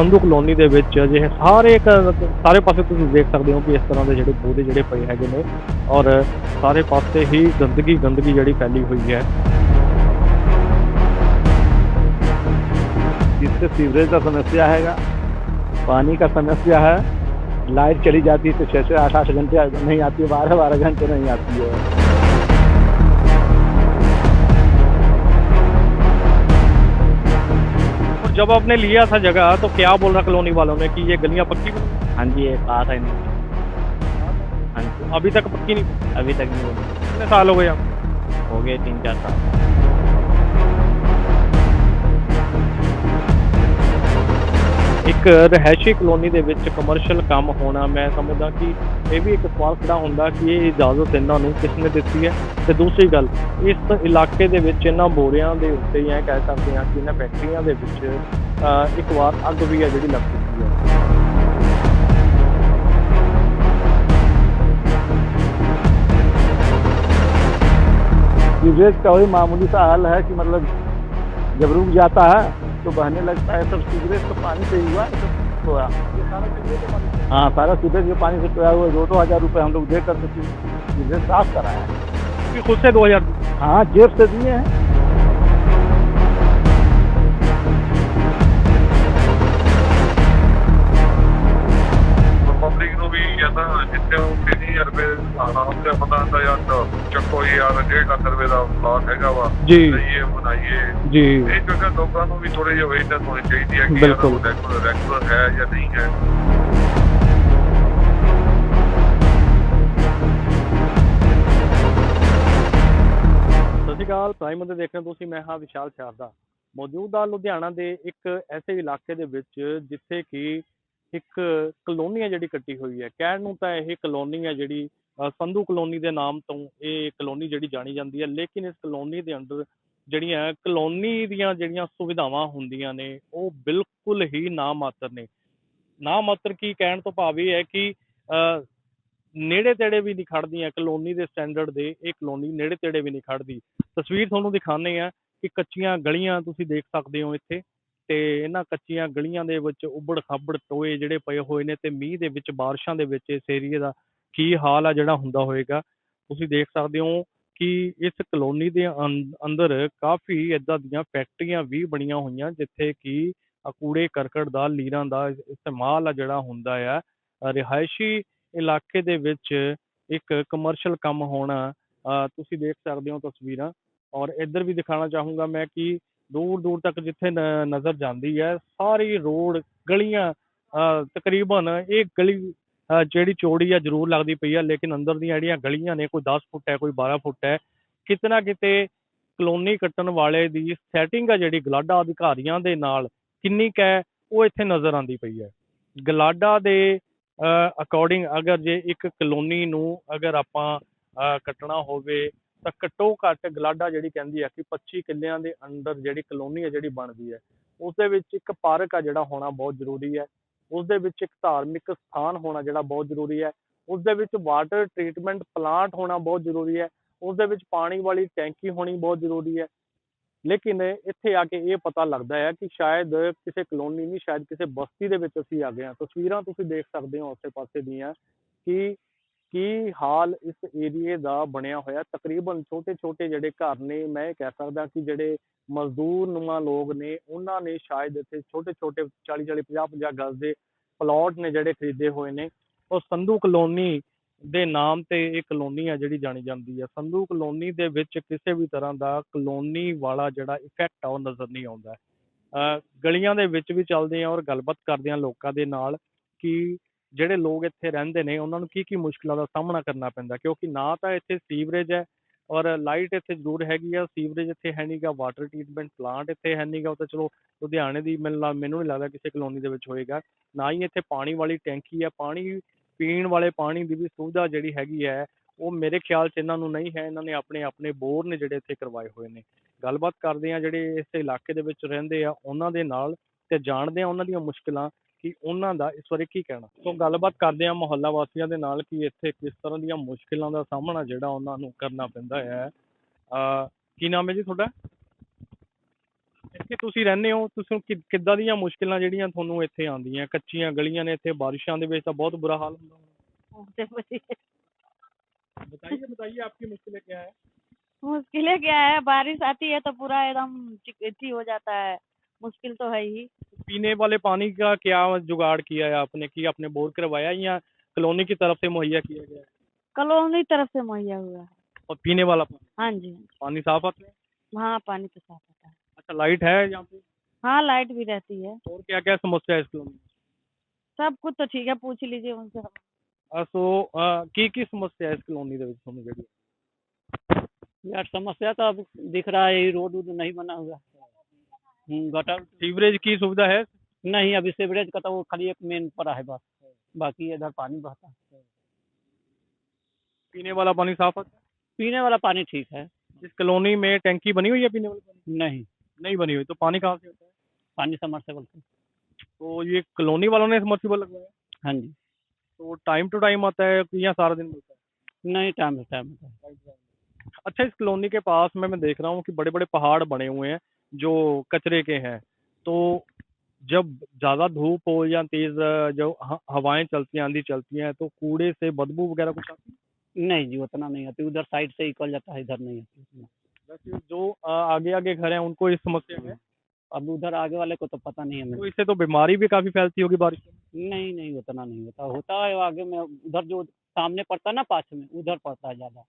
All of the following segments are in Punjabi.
ਸੰਧੂ ਕਲੋਨੀ ਦੇ ਵਿੱਚ ਅਜਿਹੇ ਸਾਰੇ ਕ- ਸਾਰੇ ਪਾਸੇ ਤੁਸੀਂ ਦੇਖ ਸਕਦੇ ਹੋ ਕਿ ਇਸ ਤਰ੍ਹਾਂ ਦੇ ਜਿਹੜੇ ਬੋਰੇ ਜਿਹੜੇ ਪਏ ਹੈਗੇ ਨੇ ਔਰ ਸਾਰੇ ਪਾਸੇ ਹੀ ਗੰਦਗੀ ਗੰਦਗੀ ਜਿਹੜੀ ਫੈਲੀ ਹੋਈ ਹੈ जिससे सीवरेज का समस्या हैगा पानी का समस्या है लाइट चली जाती है तो छः से आठ आठ घंटे नहीं आती है बारह बारह घंटे नहीं आती है और जब आपने लिया था जगह तो क्या बोल रहा कॉलोनी वालों ने कि ये गलियाँ पक्की हाँ जी ये कहा था इन्होंने। हाँ जी। अभी तक पक्की नहीं अभी तक नहीं बनी कितने साल हो गए आप? हो गए तीन चार साल। ਇੱਕ ਰਿਹਾਇਸ਼ੀ ਕਲੋਨੀ ਦੇ ਵਿੱਚ ਕਮਰਸ਼ਲ ਕੰਮ ਹੋਣਾ, ਮੈਂ ਸਮਝਦਾ ਕਿ ਇਹ ਵੀ ਇੱਕ ਸਵਾਲ ਖੜਾ ਹੁੰਦਾ ਕਿ ਇਹ ਇਜਾਜ਼ਤ ਇਹਨਾਂ ਨੂੰ ਕਿਸ ਨੇ ਦਿੱਤੀ ਹੈ? ਤੇ ਦੂਸਰੀ ਗੱਲ, ਇਸ ਇਲਾਕੇ ਦੇ ਵਿੱਚ ਇਹਨਾਂ ਬੋਰਿਆਂ ਦੇ ਉੱਤੇ ਜਾਂ ਕਹਿ ਸਕਦੇ ਹਾਂ ਕਿ ਇਹਨਾਂ ਫੈਕਟਰੀਆਂ ਦੇ ਵਿੱਚ ਇੱਕ ਵਾਰ ਅੱਗ ਵੀ ਹੈ ਜਿਹੜੀ ਲੱਗ ਚੁੱਕੀ ਹੈ। यूजेज का वही मामूली सा हाल है कि मतलब जब रुक तो बहने लगता है सब सीवरेज तो पानी से ही हुआ है सब टोया हाँ सारा सीवरेज के पानी से टोया हुआ है। दो दो हज़ार रुपये हम लोग दे कर के सीवरेज साफ़ कराया हैं खुद से 2000 हाँ जेब से दिए हैं। ਜਿੱਥੇ ਉਹ 3000 ਰੁਪਏ ਆਣਾ ਉਹਦੇ ਪਤਾ ਹੁੰਦਾ ਯਾਰ ਚੱਕੋ ਯਾਰ 1.5 ਰੁਪਏ ਦਾ ਪਲਾਟ ਹੈਗਾ ਵਾ ਜੀ। ਲਈਏ ਬਣਾਈਏ। ਜੀ। ਇਹ ਜਗ੍ਹਾ ਲੋਕਾਂ ਨੂੰ ਵੀ ਥੋੜੀ ਜਿਹੀ ਅਵੇਅਰਨੈਸ ਹੋਣੀ ਚਾਹੀਦੀ ਹੈ ਕਿ। ਰੈਗੂਲਰ ਰੈਗੂਲਰ ਹੈ ਜਾਂ ਨਹੀਂ ਹੈ। ਸਤਿ ਸ਼੍ਰੀ ਅਕਾਲ ਪ੍ਰਾਈਮ ਦੇ ਦੇਖ ਰਹੇ ਹੋ ਤੁਸੀਂ ਮੈਂ ਹਾਂ ਵਿਸ਼ਾਲ ਸ਼ਾਰਦਾ। ਮੌਜੂਦਾ ਲੁਧਿਆਣਾ ਦੇ ਇੱਕ ਐਸੇ ਇਲਾਕੇ ਦੇ ਵਿੱਚ ਜਿੱਥੇ ਕਿ ਇੱਕ ਕਲੋਨੀ ਹੈ ਜਿਹੜੀ ਕੱਟੀ ਹੋਈ ਹੈ। ਕਹਿਣ ਨੂੰ ਤਾਂ ਇਹ ਕਲੋਨੀ ਹੈ ਜਿਹੜੀ ਸੰਧੂ ਕਲੋਨੀ ਦੇ ਨਾਮ ਤੋਂ ਇਹ ਕਲੋਨੀ ਜਿਹੜੀ ਜਾਣੀ ਜਾਂਦੀ ਹੈ। ਲੇਕਿਨ ਇਸ ਕਲੋਨੀ ਦੇ ਅੰਦਰ ਜਿਹੜੀਆਂ ਕਲੋਨੀ ਦੀਆਂ ਜਿਹੜੀਆਂ ਸੁਵਿਧਾਵਾਂ ਹੁੰਦੀਆਂ ਨੇ ਉਹ ਬਿਲਕੁਲ ਹੀ ਨਾ ਮਾਤਰ ਨੇ। ਨਾ ਮਾਤਰ ਕੀ ਕਹਿਣ ਤੋਂ ਭਾਵ ਇਹ ਹੈ ਕਿ ਅ, ਨੇੜੇ ਤੇੜੇ ਵੀ ਨਹੀਂ ਖੜਦੀਆਂ ਕਲੋਨੀ ਦੇ ਸਟੈਂਡਰਡ ਦੇ ਇਹ ਕਲੋਨੀ ਨੇੜੇ ਤੇੜੇ ਵੀ ਨਹੀਂ ਖੜਦੀ। ਤਸਵੀਰ ਤੁਹਾਨੂੰ ਦਿਖਾਉਂਦੇ ਆ ਕਿ ਕੱਚੀਆਂ ਗਲੀਆਂ ਤੁਸੀਂ ਦੇਖ ਸਕਦੇ ਹੋ ਇੱਥੇ। ਤੇ ਇਹਨਾਂ ਕੱਚੀਆਂ ਗਲੀਆਂ ਦੇ ਵਿੱਚ ਉੱਬੜ ਖਾਬੜ ਟੋਏ ਜਿਹੜੇ ਪਏ ਹੋਏ ਨੇ ਤੇ ਮੀਂਹ ਦੇ ਵਿੱਚ, ਬਾਰਿਸ਼ਾਂ ਦੇ ਵਿੱਚ ਇਸ ਏਰੀਏ ਦਾ ਕੀ ਹਾਲ ਆ ਜਿਹੜਾ ਹੁੰਦਾ ਹੋਏਗਾ। ਤੁਸੀਂ ਦੇਖ ਸਕਦੇ ਹੋ ਕਿ ਇਸ ਕਲੋਨੀ ਦੇ ਅੰਦਰ ਕਾਫੀ ਇਦਾਂ ਦੀਆਂ ਫੈਕਟਰੀਆਂ ਵੀ ਬਣੀਆਂ ਹੋਈਆਂ, ਜਿੱਥੇ ਕਿ ਕੂੜੇ ਕਰਕਟ ਦਾ, ਲੀਰਾਂ ਦਾ ਇਸਤੇਮਾਲ ਆ ਜਿਹੜਾ ਹੁੰਦਾ ਆ। ਰਿਹਾਇਸ਼ੀ ਇਲਾਕੇ ਦੇ ਵਿੱਚ ਇੱਕ ਕਮਰਸ਼ੀਅਲ ਕੰਮ ਹੋਣਾ ਤੁਸੀਂ ਦੇਖ ਸਕਦੇ ਹੋ ਤਸਵੀਰਾਂ। ਔਰ ਇੱਧਰ ਵੀ ਦਿਖਾਣਾ ਚਾਹੂੰਗਾ ਮੈਂ ਕਿ ਦੂਰ ਦੂਰ ਤੱਕ ਜਿੱਥੇ ਨ- ਨਜ਼ਰ ਜਾਂਦੀ ਹੈ ਸਾਰੀ ਰੋਡ ਗਲੀਆਂ ਅ, ਤਕਰੀਬਨ ਇਹ ਗਲੀ ਅ, ਜਿਹੜੀ ਚੌੜੀ ਆ ਜ਼ਰੂਰ ਲੱਗਦੀ ਪਈ ਆ ਲੇਕਿਨ ਅੰਦਰ ਦੀਆਂ ਜਿਹੜੀਆਂ ਗਲੀਆਂ ਨੇ ਕੋਈ 10 ਫੁੱਟ ਹੈ ਕੋਈ 12 ਫੁੱਟ ਹੈ ਕਿਤੇ ਨਾ ਕਿਤੇ ਕਲੋਨੀ ਕੱਟਣ ਵਾਲੇ ਦੀ ਸੈਟਿੰਗ ਆ ਜਿਹੜੀ ਗਲਾਡਾ ਅਧਿਕਾਰੀਆਂ ਦੇ ਨਾਲ ਕਿੰਨੀ ਕੁ ਹੈ ਉਹ ਇੱਥੇ ਨਜ਼ਰ ਆਉਂਦੀ ਪਈ ਹੈ। ਗਲਾਡਾ ਦੇ ਅਕੋਰਡਿੰਗ ਅਗਰ ਜੇ ਇੱਕ ਕਲੋਨੀ ਨੂੰ ਅਗਰ ਆਪਾਂ ਅ, ਕੱਟਣਾ ਹੋਵੇ ਤਾਂ ਘੱਟੋ ਘੱਟ ਗਲਾਡਾ ਜਿਹੜੀ ਕਹਿੰਦੀ ਹੈ ਕਿ 25 ਕਿੱਲਿਆਂ ਦੇ ਅੰਦਰ ਜਿਹੜੀ ਕਲੋਨੀ ਹੈ ਜਿਹੜੀ ਬਣਦੀ ਹੈ ਉਸ ਦੇ ਵਿੱਚ ਇੱਕ ਪਾਰਕ ਆ ਜਿਹੜਾ ਹੋਣਾ ਬਹੁਤ ਜ਼ਰੂਰੀ ਹੈ ਉਸ ਦੇ ਵਿੱਚ ਇੱਕ ਧਾਰਮਿਕ ਸਥਾਨ ਹੋਣਾ ਜਿਹੜਾ ਬਹੁਤ ਜ਼ਰੂਰੀ ਹੈ ਉਸ ਦੇ ਵਿੱਚ ਵਾਟਰ ਟ੍ਰੀਟਮੈਂਟ ਪਲਾਂਟ ਹੋਣਾ ਬਹੁਤ ਜ਼ਰੂਰੀ ਹੈ ਉਸ ਦੇ ਵਿੱਚ ਪਾਣੀ ਵਾਲੀ ਟੈਂਕੀ ਹੋਣੀ ਬਹੁਤ ਜ਼ਰੂਰੀ ਹੈ ਲੇਕਿਨ ਇੱਥੇ ਆ ਕੇ ਇਹ ਪਤਾ ਲੱਗਦਾ ਹੈ ਕਿ ਸ਼ਾਇਦ ਕਿਸੇ ਕਲੋਨੀ ਨਹੀਂ, ਸ਼ਾਇਦ ਕਿਸੇ ਬਸਤੀ ਦੇ ਵਿੱਚ ਅਸੀਂ ਆ ਗਏ ਹਾਂ ਤਸਵੀਰਾਂ ਤੁਸੀਂ ਦੇਖ ਸਕਦੇ ਹੋ ਆਸੇ ਪਾਸੇ ਦੀਆਂ ਕਿ ਕੀ ਹਾਲ ਇਸ ਏਰੀਏ ਦਾ ਬਣਿਆ ਹੋਇਆ? ਤਕਰੀਬਨ ਛੋਟੇ ਛੋਟੇ ਜਿਹੜੇ ਘਰ ਨੇ, ਮੈਂ ਇਹ ਕਹਿ ਸਕਦਾ ਕਿ ਜਿਹੜੇ ਮਜ਼ਦੂਰ ਨੁਮਾ ਲੋਕ ਨੇ, ਉਹਨਾਂ ਨੇ ਸ਼ਾਇਦ ਇੱਥੇ ਛੋਟੇ ਛੋਟੇ 40 40 50 50 ਗਜ਼ ਦੇ ਪਲਾਟ ਨੇ ਜਿਹੜੇ ਖਰੀਦੇ ਹੋਏ ਨੇ। ਉਹ ਸੰਧੂ ਕਲੋਨੀ ਦੇ ਨਾਮ ਤੇ ਇਹ ਕਲੋਨੀ ਆ ਜਿਹੜੀ ਜਾਣੀ ਜਾਂਦੀ ਹੈ ਸੰਧੂ ਕਲੋਨੀ ਦੇ ਵਿੱਚ ਕਿਸੇ ਵੀ ਤਰ੍ਹਾਂ ਦਾ ਕਲੋਨੀ ਵਾਲਾ ਜਿਹੜਾ ਇਫੈਕਟ ਆ, ਉਹ ਨਜ਼ਰ ਨਹੀਂ ਆਉਂਦਾ। ਅਹ ਗਲੀਆਂ ਦੇ ਵਿੱਚ ਵੀ ਚੱਲਦੇ ਆ ਔਰ ਗੱਲਬਾਤ ਕਰਦੇ ਆ ਲੋਕਾਂ ਦੇ ਨਾਲ ਕਿ ਜਿਹੜੇ ਲੋਕ ਇੱਥੇ ਰਹਿੰਦੇ ਨੇ, ਉਹਨਾਂ ਨੂੰ ਕੀ ਕੀ ਮੁਸ਼ਕਲਾਂ ਦਾ ਸਾਹਮਣਾ ਕਰਨਾ ਪੈਂਦਾ? ਕਿਉਂਕਿ ਨਾ ਤਾਂ ਇੱਥੇ ਸੀਵਰੇਜ ਹੈ ਔਰ ਲਾਈਟ ਇੱਥੇ ਜ਼ਰੂਰ ਹੈਗੀ ਆ, ਸੀਵਰੇਜ ਇੱਥੇ ਹੈ ਨਹੀਂਗਾ ਵਾਟਰ ਟ੍ਰੀਟਮੈਂਟ ਪਲਾਂਟ ਇੱਥੇ ਹੈ ਨਹੀਂਗਾ ਉਹ ਤਾਂ ਚਲੋ ਲੁਧਿਆਣੇ ਦੀ ਮੈਨੂੰ ਮੈਨੂੰ ਨਹੀਂ ਲੱਗਦਾ ਕਿਸੇ ਕਲੋਨੀ ਦੇ ਵਿੱਚ ਹੋਏਗਾ। ਨਾ ਹੀ ਇੱਥੇ ਪਾਣੀ ਵਾਲੀ ਟੈਂਕੀ ਹੈ, ਪਾਣੀ ਪੀਣ ਵਾਲੇ ਪਾਣੀ ਦੀ ਵੀ ਸੁਵਿਧਾ ਜਿਹੜੀ ਹੈਗੀ ਹੈ, ਉਹ ਮੇਰੇ ਖਿਆਲ 'ਚ ਇਹਨਾਂ ਨੂੰ ਨਹੀਂ ਹੈ, ਇਹਨਾਂ ਨੇ ਆਪਣੇ ਆਪਣੇ ਬੋਰ ਨੇ ਜਿਹੜੇ ਇੱਥੇ ਕਰਵਾਏ ਹੋਏ ਨੇ। ਗੱਲਬਾਤ ਕਰਦੇ ਆ ਜਿਹੜੇ ਇਸ ਇਲਾਕੇ ਦੇ ਵਿੱਚ ਰਹਿੰਦੇ ਆ, ਉਹਨਾਂ ਦੇ ਨਾਲ ਤੇ ਜਾਣਦੇ ਆ ਉਹਨਾਂ ਦੀਆਂ ਮੁਸ਼ਕਲਾਂ। ਕਿ ਉਹਨਾਂ ਦਾ ਇਸ ਬਾਰੇ ਕੀ ਕਹਿਣਾ ਸੋ ਗੱਲਬਾਤ ਕਰਦੇ ਆ ਮੁਹੱਲਾ ਵਾਸੀਆਂ ਦੇ ਨਾਲ ਕਿ ਇੱਥੇ ਕਿਸ ਤਰ੍ਹਾਂ ਦੀਆਂ ਮੁਸ਼ਕਲਾਂ ਦਾ ਸਾਹਮਣਾ ਜਿਹੜਾ ਉਹਨਾਂ ਨੂੰ ਕਰਨਾ ਪੈਂਦਾ ਹੈ ਅਹ ਕੀ ਨਾਮ ਹੈ ਜੀ ਤੁਹਾਡਾ ਇੱਥੇ ਤੁਸੀਂ ਰਹਿੰਦੇ ਹੋ ਤੁਸੀਂ ਕਿ- ਕਿੱਦਾਂ ਦੀਆਂ ਮੁਸ਼ਕਿਲਾਂ ਜਿਹੜੀਆਂ ਤੁਹਾਨੂੰ ਇੱਥੇ ਆਉਂਦੀਆਂ ਕੱਚੀਆਂ ਗਲੀਆਂ ਨੇ ਇੱਥੇ ਬਾਰਿਸ਼ਾਂ ਦੇ ਵਿੱਚ ਤਾਂ ਬਹੁਤ ਬੁਰਾ ਹਾਲ ਹੁੰਦਾ ਹੋਣਾ बताइए बताइए आपकी मुश्किलें क्या है मुश्किलें क्या है बारिश आती है तो पूरा एकदम चिकची हो जाता है मुश्किल तो है ही पीने वाले पानी का क्या जुगाड़ किया है आपने कि आपने बोर करवाया या कॉलोनी की तरफ से मुहैया किया गया है कॉलोनी तरफ से मुहैया हुआ है और पीने वाला पानी हाँ जी पानी साफ आता है हाँ पानी तो साफ आता है अच्छा लाइट है यहाँ पे हाँ लाइट भी रहती है और क्या क्या समस्या है इस कॉलोनी में सब कुछ तो ठीक है पूछ लीजिए उनसे ਅਹ ਸੋ ਅਹ ਕੀ ਕੀ ਸਮੱਸਿਆ ਹੈ ਇਸ ਕਲੋਨੀ ਦੇ ਵਿੱਚ ਤੁਹਾਨੂੰ ਜਿਹੜੀ यार समस्या तो अब दिख रहा है ये रोड वोड नहीं बना हुआ हम्म, गटर सीवरेज की सुविधा है? नहीं अभी सीवरेज का तो वो खाली एक मेन पड़ा है बस। बाकी इधर पानी बहता है। पीने वाला पानी साफ़ है? पीने वाला पानी ठीक है। इस कॉलोनी में टैंकी बनी हुई है पीने वाले पानी? नहीं। नहीं बनी हुई तो पानी कहाँ से आता है? पानी समरसेबल से। तो ये कॉलोनी वालों ने समर्सिबल लगवाया? हाँ जी। तो टाइम टू टाइम आता है या सारा दिन मिलता है? नहीं टाइम टाइम अच्छा इस कॉलोनी के पास में मैं देख रहा हूँ कि बड़े बड़े पहाड़ बने हुए हैं। जो कचरे के हैं। तो जब ज़्यादा धूप हो या तेज अ, जो हवाएँ चलती हैं आंधी चलती हैं तो कूड़े से बदबू वगैरह कुछ आती है? नहीं जी उतना नहीं आती। उधर साइड से निकल जाता है इधर नहीं आती जो आगे आगे घर हैं उनको इस समस्या है। अब उधर आगे वाले को तो पता नहीं है तो इससे तो बीमारी भी काफ़ी फैलती होगी बारिश में? नहीं नहीं उतना नहीं होता। होता है आगे में उधर जो सामने पड़ता है ना पाछ में उधर पड़ता है ज़्यादा।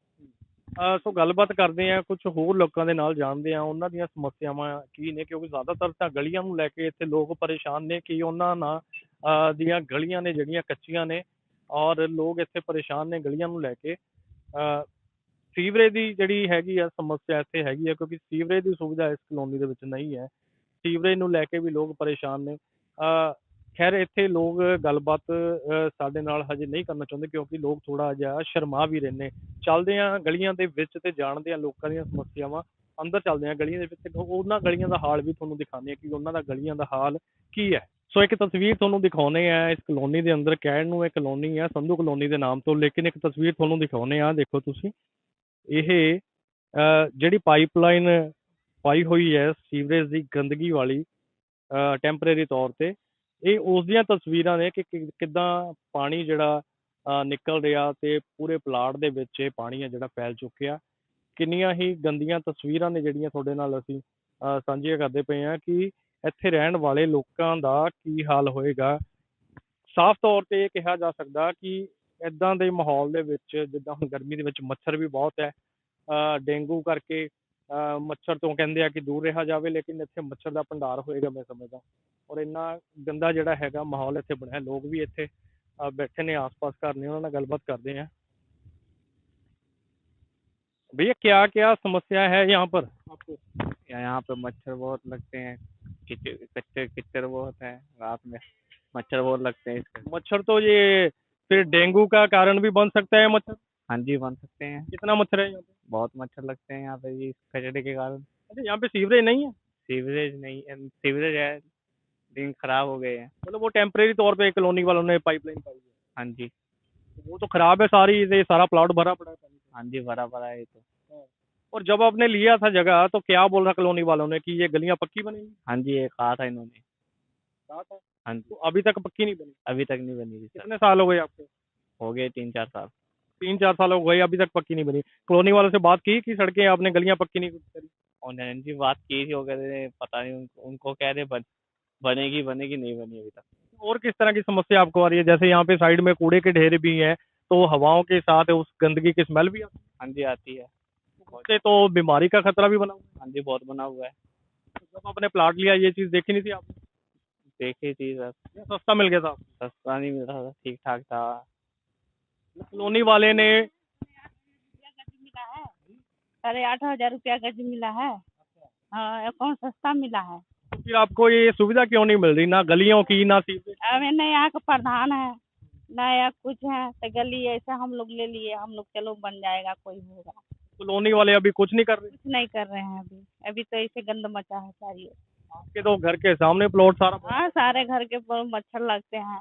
ਅ, ਸੋ ਗੱਲਬਾਤ ਕਰਦੇ ਹਾਂ ਕੁਛ ਹੋਰ ਲੋਕਾਂ ਦੇ ਨਾਲ ਜਾਣਦੇ ਹਾਂ ਉਹਨਾਂ ਦੀਆਂ ਸਮੱਸਿਆਵਾਂ ਕੀ ਨੇ ਕਿਉਂਕਿ ਜ਼ਿਆਦਾਤਰ ਤਾਂ ਗਲੀਆਂ ਨੂੰ ਲੈ ਕੇ ਇੱਥੇ ਲੋਕ ਪਰੇਸ਼ਾਨ ਨੇ ਕਿ ਉਹਨਾਂ ਨਾਲ ਅ, ਦੀਆਂ ਗਲੀਆਂ ਨੇ ਜਿਹੜੀਆਂ ਕੱਚੀਆਂ ਨੇ ਔਰ ਲੋਕ ਇੱਥੇ ਪਰੇਸ਼ਾਨ ਨੇ ਗਲੀਆਂ ਨੂੰ ਲੈ ਕੇ। ਅ, ਸੀਵਰੇਜ ਦੀ ਜਿਹੜੀ ਹੈਗੀ ਆ ਸਮੱਸਿਆ ਇੱਥੇ ਹੈਗੀ ਆ ਕਿਉਂਕਿ ਸੀਵਰੇਜ ਦੀ ਸੁਵਿਧਾ ਇਸ ਕਲੋਨੀ ਦੇ ਵਿੱਚ ਨਹੀਂ ਹੈ। ਸੀਵਰੇਜ ਨੂੰ ਲੈ ਕੇ ਵੀ ਲੋਕ ਪਰੇਸ਼ਾਨ ਨੇ। ਅ, ਖੈਰ, ਇੱਥੇ ਲੋਕ ਗੱਲਬਾਤ ਸਾਡੇ ਨਾਲ ਹਜੇ ਨਹੀਂ ਕਰਨਾ ਚਾਹੁੰਦੇ ਕਿਉਂਕਿ ਲੋਕ ਥੋੜਾ ਜਿਹਾ ਸ਼ਰਮਾ ਵੀ ਰਹੇ ਨੇ। ਚੱਲਦੇ ਆ ਗਲੀਆਂ ਦੇ ਵਿੱਚ ਤੇ ਜਾਣਦੇ ਆ ਲੋਕਾਂ ਦੀਆਂ ਸਮੱਸਿਆਵਾਂ। ਅੰਦਰ ਚੱਲਦੇ ਆ ਗਲੀਆਂ ਦੇ ਵਿੱਚ ਤੇ ਉਹਨਾਂ ਗਲੀਆਂ ਦਾ ਹਾਲ ਵੀ ਤੁਹਾਨੂੰ ਦਿਖਾਉਂਦੇ ਆ ਕਿ ਉਹਨਾਂ ਦਾ ਗਲੀਆਂ ਦਾ ਹਾਲ ਕੀ ਹੈ। ਸੋ ਇੱਕ ਤਸਵੀਰ ਤੁਹਾਨੂੰ ਦਿਖਾਉਨੇ ਆ ਇਸ ਕਲੋਨੀ ਦੇ ਅੰਦਰ ਕਹਿਣ ਨੂੰ ਇਹ ਕਲੋਨੀ ਆ, ਸੰਧੂ ਕਲੋਨੀ ਦੇ ਨਾਮ ਤੋਂ। ਲੇਕਿਨ ਇੱਕ ਤਸਵੀਰ ਤੁਹਾਨੂੰ ਦਿਖਾਉਨੇ ਆ ਦੇਖੋ ਤੁਸੀਂ। ਇਹ ਜਿਹੜੀ ਪਾਈਪਲਾਈਨ ਪਾਈ ਹੋਈ ਹੈ ਸੀਵਰੇਜ ਦੀ ਗੰਦਗੀ ਵਾਲੀ ਟੈਂਪਰੇਰੀ ਤੌਰ ਤੇ ਇਹ ਉਸ ਦੀਆਂ ਤਸਵੀਰਾਂ ਨੇ ਕਿ ਕਿ- ਕਿੱਦਾਂ ਪਾਣੀ ਜਿਹੜਾ ਅ, ਨਿਕਲ ਰਿਹਾ ਤੇ ਪੂਰੇ ਪਲਾਟ ਦੇ ਵਿੱਚ ਇਹ ਪਾਣੀ ਹੈ ਜਿਹੜਾ ਫੈਲ ਚੁੱਕਿਆ। ਕਿੰਨੀਆਂ ਹੀ ਗੰਦੀਆਂ ਤਸਵੀਰਾਂ ਨੇ ਜਿਹੜੀਆਂ ਤੁਹਾਡੇ ਨਾਲ ਅਸੀਂ ਅ, ਸਾਂਝੀਆਂ ਕਰਦੇ ਪਏ ਹਾਂ ਕਿ ਇੱਥੇ ਰਹਿਣ ਵਾਲੇ ਲੋਕਾਂ ਦਾ ਕੀ ਹਾਲ ਹੋਏਗਾ। ਸਾਫ਼ ਤੌਰ ਤੇ ਇਹ ਕਿਹਾ ਜਾ ਸਕਦਾ ਕਿ ਇਦਾਂ ਦੇ ਮਾਹੌਲ ਦੇ ਵਿੱਚ ਜਿੱਦਾਂ ਹੁਣ ਗਰਮੀ ਦੇ ਵਿੱਚ ਮੱਛਰ ਵੀ ਬਹੁਤ ਹੈ ਅ, ਡੇਂਗੂ ਕਰਕੇ ਮੱਛਰ ਤੋਂ ਕਹਿੰਦੇ ਆ ਕਿ ਦੂਰ ਰਿਹਾ ਜਾਵੇ ਲੇਕਿਨ ਇੱਥੇ ਮੱਛਰ ਦਾ ਭੰਡਾਰ ਹੋਏਗਾ ਮੈਂ ਸਮਝਦਾ ਔਰ ਇੰਨਾ ਗੰਦਾ ਜਿਹੜਾ ਹੈਗਾ ਮਾਹੌਲ ਇੱਥੇ ਬਣਿਆ ਲੋਕ ਵੀ ਇੱਥੇ ਅ, ਬੈਠੇ ਨੇ ਆਸ-ਪਾਸ ਘਰ ਨੇ ਉਹਨਾਂ ਨਾਲ ਗੱਲਬਾਤ ਕਰਦੇ हैं भैया क्या क्या समस्या है यहाँ पर आपको या यहाँ पे मच्छर बहुत लगते हैं कीचड़ कच्चे कीचड़ बहुत है रात में मच्छर बहुत लगते हैं इसके मच्छर तो ये फिर डेंगू का कारण भी बन सकता है मच्छर हाँ जी बन सकते हैं कितना मच्छर है यहाँ पे बहुत मच्छर लगते हैं यहाँ पे ये इस कचरे के कारण। अच्छा यहाँ पे सीवरेज नहीं है? सीवरेज नहीं है सीवरेज है दिन खराब हो गए हैं। मतलब वो टेम्परेरी तौर पे कॉलोनी वालों ने पाइपलाइन पाई है। हाँ जी। वो तो खराब है सारी ये सारा प्लॉट भरा पड़ा है। हाँ जी भरा भरा है ये तो। और जब आपने लिया था जगह तो क्या बोल रहा कॉलोनी वालों ने कि ये गलियाँ पक्की बनेंगी हाँ? जी ये कहा था इन्होंने। कहा था? हाँ तो जी अभी तक पक्की नहीं बनी? अभी तक नहीं बनी कितने साल हो गए आपको? हो गए तीन चार साल। तीन चार साल हो गए अभी तक पक्की नहीं बनी। कॉलोनी वालों से बात की कि सड़कें आपने गलियाँ पक्की नहीं करी? उन्होंने जी बात की थी वो कह रहे पता नहीं उनको, उनको कह रहे बन, बनेगी बनेगी नहीं बनी अभी तक। और किस तरह की समस्या आपको आ रही है? जैसे यहाँ पे साइड में कूड़े के ढेर भी हैं तो हवाओं के साथ उस गंदगी की स्मेल भी आती है? हाँ जी आती है। है उससे तो बीमारी का खतरा भी बना हुआ है? हाँ जी बहुत बना हुआ है। तो जब आपने प्लाट लिया ये चीज़ देखी नहीं थी आपने? देखी थी सर। सस्ता मिल गया था? सस्ता नहीं मिल रहा था ठीक ठाक था। कॉलोनी वाले ने मिला है साढ़े आठ हज़ार रुपया गज मिला है। हाँ कौन सस्ता मिला है? तो फिर आपको ये सुविधा क्यों नहीं मिल रही? ना गलियों की ना सीवरेज अब न यहाँ का प्रधान है न यहाँ कुछ है तो गली ऐसा हम लोग ले लिए हम लोग चलो बन जाएगा कोई होगा। कॉलोनी वाले अभी कुछ नहीं कर रहे? कुछ नहीं कर रहे हैं अभी। अभी तो ऐसे गंद मचा है सारी। आपके तो घर के सामने प्लॉट सारा हाँ सारे घर के मच्छर लगते हैं।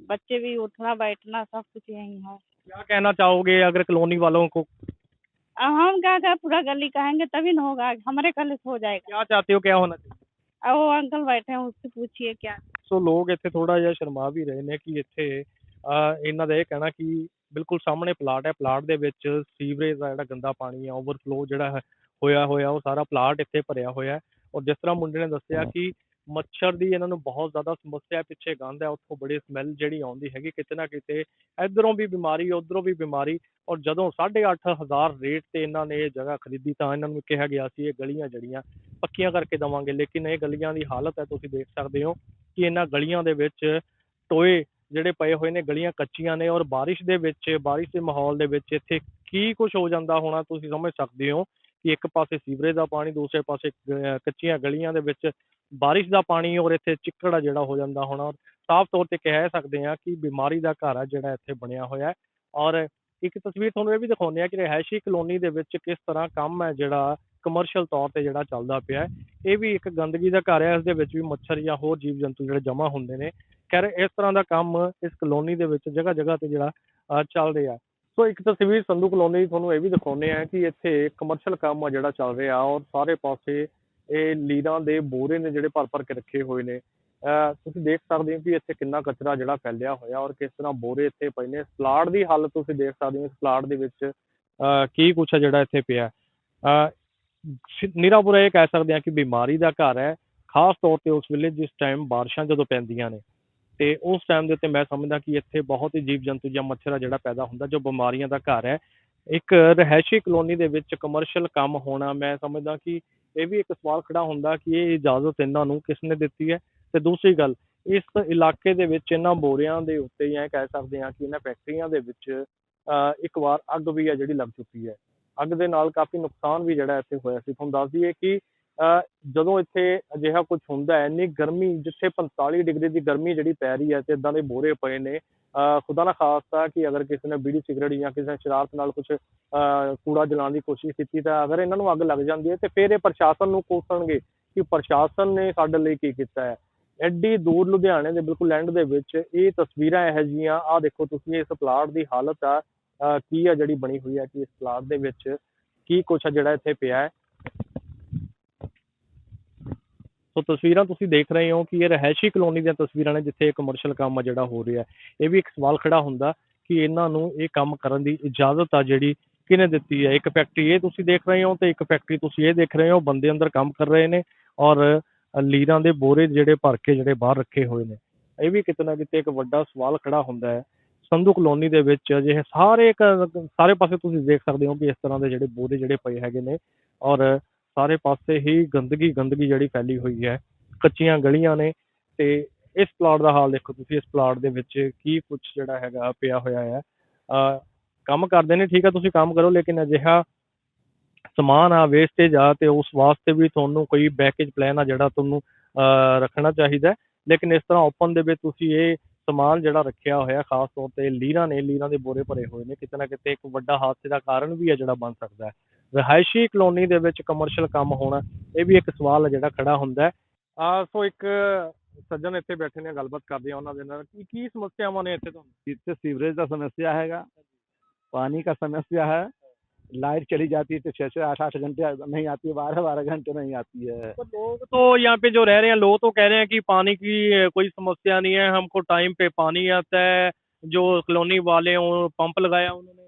बच्चे भी उठना बैठना सब कुछ यही है क्या कहना चाहोगे अगर कॉलोनी वालों को अब हम क्या क्या पूरा गली कहेंगे तभी ना होगा हमारे कल से हो जाएगा क्या चाहते हो क्या होना चाहिए अब वो अंकल बैठे हैं उससे पूछिए क्या ਸੋ ਲੋਕ ਇੱਥੇ ਥੋੜਾ ਜਿਹਾ ਸ਼ਰਮਾ ਵੀ ਰਹੇ ਨੇ ਕਿ ਇੱਥੇ ਅਹ, ਇਹਨਾਂ ਦਾ ਇਹ ਕਹਿਣਾ ਕਿ ਬਿਲਕੁਲ ਸਾਹਮਣੇ ਪਲਾਟ ਹੈ ਪਲਾਟ ਦੇ ਵਿੱਚ ਸੀਵਰੇਜ ਦਾ ਜਿਹੜਾ ਗੰਦਾ ਪਾਣੀ ਹੈ ਓਵਰਫਲੋ ਜਿਹੜਾ ਹੈ ਹੋਇਆ ਹੋਇਆ ਉਹ ਸਾਰਾ ਪਲਾਟ ਇੱਥੇ ਭਰਿਆ ਹੋਇਆ ਹੈ ਔਰ ਜਿਸ ਤਰ੍ਹਾਂ ਮੁੰਡੇ ਨੇ ਦੱਸਿਆ ਕਿ ਮੱਛਰ ਦੀ ਇਹਨਾਂ ਨੂੰ ਬਹੁਤ ਜ਼ਿਆਦਾ ਸਮੱਸਿਆ ਪਿੱਛੇ ਗੰਦ ਹੈ, ਉੱਥੋਂ ਬੜੀ ਸਮੈਲ ਜਿਹੜੀ ਆਉਂਦੀ ਹੈਗੀ, ਕਿਤੇ ਨਾ ਕਿਤੇ ਇਧਰੋਂ ਵੀ ਬਿਮਾਰੀ, ਉਧਰੋਂ ਵੀ ਬਿਮਾਰੀ ਔਰ ਜਦੋਂ 8500 ਰੇਟ ਤੇ ਇਹਨਾਂ ਨੇ ਇਹ ਜਗ੍ਹਾ ਖਰੀਦੀ ਤਾਂ ਇਹਨਾਂ ਨੂੰ ਕਿਹਾ ਗਿਆ ਸੀ ਇਹ ਗਲੀਆਂ ਜਿਹੜੀਆਂ ਪੱਕੀਆਂ ਕਰਕੇ ਦਵਾਂਗੇ, ਲੇਕਿਨ ਇਹ ਗਲੀਆਂ ਦੀ ਹਾਲਤ ਹੈ, ਤੁਸੀਂ ਦੇਖ ਸਕਦੇ ਹੋ ਕਿ ਇਹਨਾਂ ਗਲੀਆਂ ਦੇ ਵਿੱਚ ਟੋਏ ਜਿਹੜੇ ਪਏ ਹੋਏ ਨੇ, ਗਲੀਆਂ ਕੱਚੀਆਂ ਨੇ ਔਰ ਬਾਰਿਸ਼ ਦੇ ਵਿੱਚ, ਬਾਰਿਸ਼ ਦੇ ਮਾਹੌਲ ਦੇ ਵਿੱਚ ਇੱਥੇ ਕੀ ਕੁਝ ਹੋ ਜਾਂਦਾ ਹੋਣਾ ਤੁਸੀਂ ਸਮਝ ਸਕਦੇ ਹੋ। ਕਿ ਇੱਕ ਪਾਸੇ ਸੀਵਰੇਜ ਦਾ ਪਾਣੀ, ਦੂਸਰੇ ਪਾਸੇ ਕੱਚੀਆਂ ਗਲੀਆਂ ਦੇ ਵਿੱਚ ਬਾਰਿਸ਼ ਦਾ ਪਾਣੀ ਔਰ ਇੱਥੇ ਚਿੱਕੜ ਆ ਜਿਹੜਾ ਹੋ ਜਾਂਦਾ ਹੋਣਾ। ਔਰ ਸਾਫ਼ ਤੌਰ ਤੇ ਕਹਿ ਸਕਦੇ ਹਾਂ ਕਿ ਬਿਮਾਰੀ ਦਾ ਘਰ ਆ ਜਿਹੜਾ ਇੱਥੇ ਬਣਿਆ ਹੋਇਆ ਹੈ। ਔਰ ਇੱਕ ਤਸਵੀਰ ਤੁਹਾਨੂੰ ਇਹ ਵੀ ਦਿਖਾਉਂਦੇ ਆ ਕਿ ਰਿਹਾਇਸ਼ੀ ਕਲੋਨੀ ਦੇ ਵਿੱਚ ਕਿਸ ਤਰ੍ਹਾਂ ਕੰਮ ਹੈ ਜਿਹੜਾ ਕਮਰਸ਼ੀਅਲ ਤੌਰ ਤੇ ਜਿਹੜਾ ਚੱਲਦਾ ਪਿਆ ਇਹ ਵੀ ਇੱਕ ਗੰਦਗੀ ਦਾ ਘਰ ਹੈ, ਇਸ ਦੇ ਵਿੱਚ ਵੀ ਮੱਛਰ ਜਾਂ ਹੋਰ ਜੀਵ ਜੰਤੂ ਜਿਹੜੇ ਜਮ੍ਹਾਂ ਹੁੰਦੇ ਨੇ। ਖੈਰ, ਇਸ ਤਰ੍ਹਾਂ ਦਾ ਕੰਮ ਇਸ ਕਲੋਨੀ ਦੇ ਵਿੱਚ ਜਗ੍ਹਾ ਜਗ੍ਹਾ ਤੇ ਜਿਹੜਾ ਚੱਲ ਰਿਹਾ ਸੋ ਇੱਕ ਤਸਵੀਰ ਸੰਧੂ ਕਲੋਨੀ ਤੁਹਾਨੂੰ ਇਹ ਵੀ ਦਿਖਾਉਂਦੇ ਆ ਕਿ ਇੱਥੇ ਕਮਰਸ਼ੀਅਲ ਕੰਮ ਆ ਜਿਹੜਾ ਚੱਲ ਰਿਹਾ ਔਰ ਸਾਰੇ ਪਾਸੇ ਇਹ ਲੀਰਾਂ ਦੇ ਬੋਰੇ ਨੇ ਜਿਹੜੇ ਭਰ ਭਰ ਕੇ ਰੱਖੇ ਹੋਏ ਨੇ। ਅਹ ਤੁਸੀਂ ਦੇਖ ਸਕਦੇ ਹੋ ਕਿ ਇੱਥੇ ਕਿੰਨਾ ਕਚਰਾ ਜਿਹੜਾ ਫੈਲਿਆ ਹੋਇਆ ਔਰ ਕਿਸ ਤਰ੍ਹਾਂ ਬੋਰੇ ਇੱਥੇ ਪਏ ਨੇ। ਪਲਾਟ ਦੀ ਹਾਲਤ ਤੁਸੀਂ ਦੇਖ ਸਕਦੇ ਹੋ ਇਸ ਪਲਾਟ ਦੇ ਵਿੱਚ, ਅਹ ਕੀ ਕੁਛ ਹੈ ਜਿਹੜਾ ਇੱਥੇ ਪਿਆ। ਅਹ ਨਿਰਾਪੁਰਾ ਇਹ ਕਹਿ ਸਕਦੇ ਹਾਂ ਕਿ ਬਿਮਾਰੀ ਦਾ ਘਰ ਹੈ। ਖਾਸ ਤੌਰ ਤੇ ਉਸ ਵੇਲੇ ਜਿਸ ਟਾਈਮ ਬਾਰਿਸ਼ਾਂ ਜਦੋਂ ਪੈਂਦੀਆਂ ਨੇ। ਤੇ ਉਸ ਟਾਈਮ ਦੇ ਉੱਤੇ ਮੈਂ ਸਮਝਦਾ ਕਿ ਇੱਥੇ ਬਹੁਤ ਹੀ ਜੀਵ ਜੰਤੂ ਜਾਂ ਮੱਛਰ ਆ ਜਿਹੜਾ ਪੈਦਾ ਹੁੰਦਾ, ਜੋ ਬਿਮਾਰੀਆਂ ਦਾ ਘਰ ਹੈ। ਇੱਕ ਰਿਹਾਇਸ਼ੀ ਕਲੋਨੀ ਦੇ ਵਿੱਚ ਕਮਰਸ਼ੀਅਲ ਕੰਮ ਹੋਣਾ, ਮੈਂ ਸਮਝਦਾ ਕਿ ਇਹ ਵੀ ਇੱਕ ਸਵਾਲ ਖੜਾ ਹੁੰਦਾ ਕਿ ਇਹ ਇਜਾਜ਼ਤ ਇਹਨਾਂ ਨੂੰ ਕਿਸ ਨੇ ਦਿੱਤੀ ਹੈ? ਤੇ ਦੂਸਰੀ ਗੱਲ, ਇਸ ਇਲਾਕੇ ਦੇ ਵਿੱਚ ਇਹਨਾਂ ਬੋਰਿਆਂ ਦੇ ਉੱਤੇ ਜਾਂ ਕਹਿ ਸਕਦੇ ਹਾਂ ਕਿ ਇਹਨਾਂ ਫੈਕਟਰੀਆਂ ਦੇ ਵਿੱਚ ਇੱਕ ਵਾਰ ਅੱਗ ਵੀ ਆ ਜਿਹੜੀ ਲੱਗ ਚੁੱਕੀ ਹੈ। ਅੱਗ ਦੇ ਨਾਲ ਕਾਫੀ ਨੁਕਸਾਨ ਵੀ ਜਿਹੜਾ ਇੱਥੇ ਹੋਇਆ ਸੀ। ਤੁਹਾਨੂੰ ਦੱਸ ਦਈਏ ਕਿ ਜਦੋਂ ਇੱਥੇ ਅਜਿਹਾ ਕੁਝ ਹੁੰਦਾ ਹੈ, ਇੰਨੀ ਗਰਮੀ ਜਿੱਥੇ 45 ਡਿਗਰੀ ਦੀ ਗਰਮੀ ਜਿਹੜੀ ਪੈ ਰਹੀ ਹੈ ਤੇ ਇਦਾਂ ਦੇ ਬੋਰੇ ਪਏ ਨੇ ਖੁਦਾ ਨਾ ਖਾਸਤਾ ਕਿ ਅਗਰ ਕਿਸੇ ਨੇ ਬੀੜੀ ਸਿਗਰਟ ਜਾਂ ਕਿਸੇ ਨੇ ਸ਼ਰਾਰਤ ਨਾਲ ਕੁਝ ਕੂੜਾ ਜਲਾਉਣ ਦੀ ਕੋਸ਼ਿਸ਼ ਕੀਤੀ ਤਾਂ ਅਗਰ ਇਹਨਾਂ ਨੂੰ ਅੱਗ ਲੱਗ ਜਾਂਦੀ ਹੈ ਤੇ ਫਿਰ ਇਹ ਪ੍ਰਸ਼ਾਸਨ ਨੂੰ ਕੋਸਣਗੇ ਕਿ ਪ੍ਰਸ਼ਾਸਨ ਨੇ ਸਾਡੇ ਲਈ ਕੀ ਕੀਤਾ ਹੈ। ਐਡੀ ਦੂਰ ਲੁਧਿਆਣੇ ਦੇ ਬਿਲਕੁਲ ਐਂਡ ਦੇ ਵਿੱਚ ਇਹ ਤਸਵੀਰਾਂ ਇਹੋ ਜਿਹੀਆਂ, ਆਹ ਦੇਖੋ ਤੁਸੀਂ ਇਸ ਪਲਾਟ ਦੀ ਹਾਲਤ ਆ ਕੀ ਆ ਜਿਹੜੀ ਬਣੀ ਹੋਈ ਹੈ ਕਿ ਇਸ ਪਲਾਟ ਦੇ ਵਿੱਚ ਕੀ ਕੁਛ ਆ ਜਿਹੜਾ ਇੱਥੇ ਪਿਆ ਹੈ। ਸੋ ਤਸਵੀਰਾਂ ਤੁਸੀਂ ਦੇਖ ਰਹੇ ਹੋ ਕਿ ਇਹ ਰਹਿائشੀ ਕਲੋਨੀ ਦੀਆਂ ਤਸਵੀਰਾਂ ਨੇ ਜਿੱਥੇ ਕਮਰਸ਼ੀਅਲ ਕੰਮ ਆ ਜਿਹੜਾ ਹੋ ਰਿਹਾ ਇਹ ਵੀ ਇੱਕ ਸਵਾਲ ਖੜਾ ਹੁੰਦਾ ਕਿ ਇਹਨਾਂ ਨੂੰ ਇਹ ਕੰਮ ਕਰਨ ਦੀ ਇਜਾਜ਼ਤ ਆ ਜਿਹੜੀ ਕਿਹਨੇ ਦਿੱਤੀ ਹੈ? ਇੱਕ ਫੈਕਟਰੀ ਇਹ ਤੁਸੀਂ ਦੇਖ ਰਹੇ ਹੋ ਤੇ ਇੱਕ ਫੈਕਟਰੀ ਤੁਸੀਂ ਇਹ ਦੇਖ ਰਹੇ ਹੋ, ਬੰਦੇ ਅੰਦਰ ਕੰਮ ਕਰ ਰਹੇ ਨੇ ਔਰ ਲੀਰਾਂ ਦੇ ਬੋਰੇ ਜਿਹੜੇ ਭਰ ਕੇ ਜਿਹੜੇ ਬਾਹਰ ਰੱਖੇ ਹੋਏ ਨੇ। ਇਹ ਵੀ ਕਿਤੇ ਨਾ ਕਿਤੇ ਇੱਕ ਵੱਡਾ ਸਵਾਲ ਖੜਾ ਹੁੰਦਾ ਹੈ। ਸੰਧੂ ਕਲੋਨੀ ਦੇ ਵਿੱਚ ਅਜਿਹੇ ਸਾਰੇ ਸਾਰੇ ਪਾਸੇ ਤੁਸੀਂ ਦੇਖ ਸਕਦੇ ਹੋ ਕਿ ਇਸ ਤਰ੍ਹਾਂ ਦੇ ਜਿਹੜੇ ਬੋਰੇ ਜਿਹੜੇ ਪਏ ਹੈਗੇ ਨੇ ਔਰ ਸਾਰੇ ਪਾਸੇ ਹੀ ਗੰਦਗੀ ਗੰਦਗੀ ਜਿਹੜੀ ਫੈਲੀ ਹੋਈ ਹੈ। ਕੱਚੀਆਂ ਗਲੀਆਂ ਨੇ ਤੇ ਇਸ ਪਲਾਟ ਦਾ ਹਾਲ ਦੇਖੋ ਤੁਸੀਂ, ਇਸ ਪਲਾਟ ਦੇ ਵਿੱਚ ਕੀ ਕੁਝ ਜਿਹੜਾ ਹੈਗਾ ਪਿਆ ਹੋਇਆ ਹੈ। ਅ ਕੰਮ ਕਰਦੇ ਨੇ, ਠੀਕ ਹੈ, ਤੁਸੀਂ ਕੰਮ ਕਰੋ, ਲੇਕਿਨ ਅਜਿਹਾ ਸਮਾਨ ਆ ਵੇਸਟੇਜ ਆ ਤੇ ਉਸ ਵਾਸਤੇ ਵੀ ਤੁਹਾਨੂੰ ਕੋਈ ਬੈਕੇਜ ਪਲਾਨ ਆ ਜਿਹੜਾ ਤੁਹਾਨੂੰ ਅ ਰੱਖਣਾ ਚਾਹੀਦਾ ਲੇਕਿਨ ਇਸ ਤਰ੍ਹਾਂ ਓਪਨ ਦੇ ਵਿੱਚ ਤੁਸੀਂ ਇਹ ਸਮਾਨ ਜਿਹੜਾ ਰੱਖਿਆ ਹੋਇਆ ਖਾਸ ਤੌਰ ਤੇ ਲੀਰਾਂ ਨੇ, ਲੀਰਾਂ ਦੇ ਬੋਰੇ ਭਰੇ ਹੋਏ ਨੇ, ਕਿਤੇ ਨਾ ਕਿਤੇ ਇੱਕ ਵੱਡਾ ਹਾਦਸੇ ਦਾ ਕਾਰਨ ਵੀ ਹੈ ਜਿਹੜਾ ਬਣ ਸਕਦਾ ਹੈ। ਰਿਹਾਇਸ਼ੀ ਕਲੋਨੀ ਦੇ ਵਿੱਚ ਕਮਰਸ਼ੀਅਲ ਕੰਮ ਹੋਣਾ ਇਹ ਵੀ ਇੱਕ ਸਵਾਲ ਹੈ ਜਿਹੜਾ ਖੜਾ ਹੁੰਦਾ ਹੈ ਆ ਸੋ ਇੱਕ ਸੱਜਣ ਇੱਥੇ ਬੈਠੇ ਨੇ ਗੱਲਬਾਤ ਕਰਦੇ ਆ ਉਹਨਾਂ ਦੇ ਨਾਲ ਕੀ ਕੀ ਸਮੱਸਿਆਵਾਂ ਨੇ ਇੱਥੇ ਤੁਹਾਨੂੰ इससे सीवरेज का समस्या हैगा पानी का समस्या है लाइट चली जाती है तो छः छः आठ आठ घंटे नहीं आती है बारह बारह घंटे नहीं आती है तो लोग तो यहाँ पे जो रह रहे हैं लोग तो कह रहे हैं कि पानी की अ, कोई समस्या नहीं है हमको टाइम पे पानी आता है जो कॉलोनी वाले हैं वो पंप लगाया उन्होंने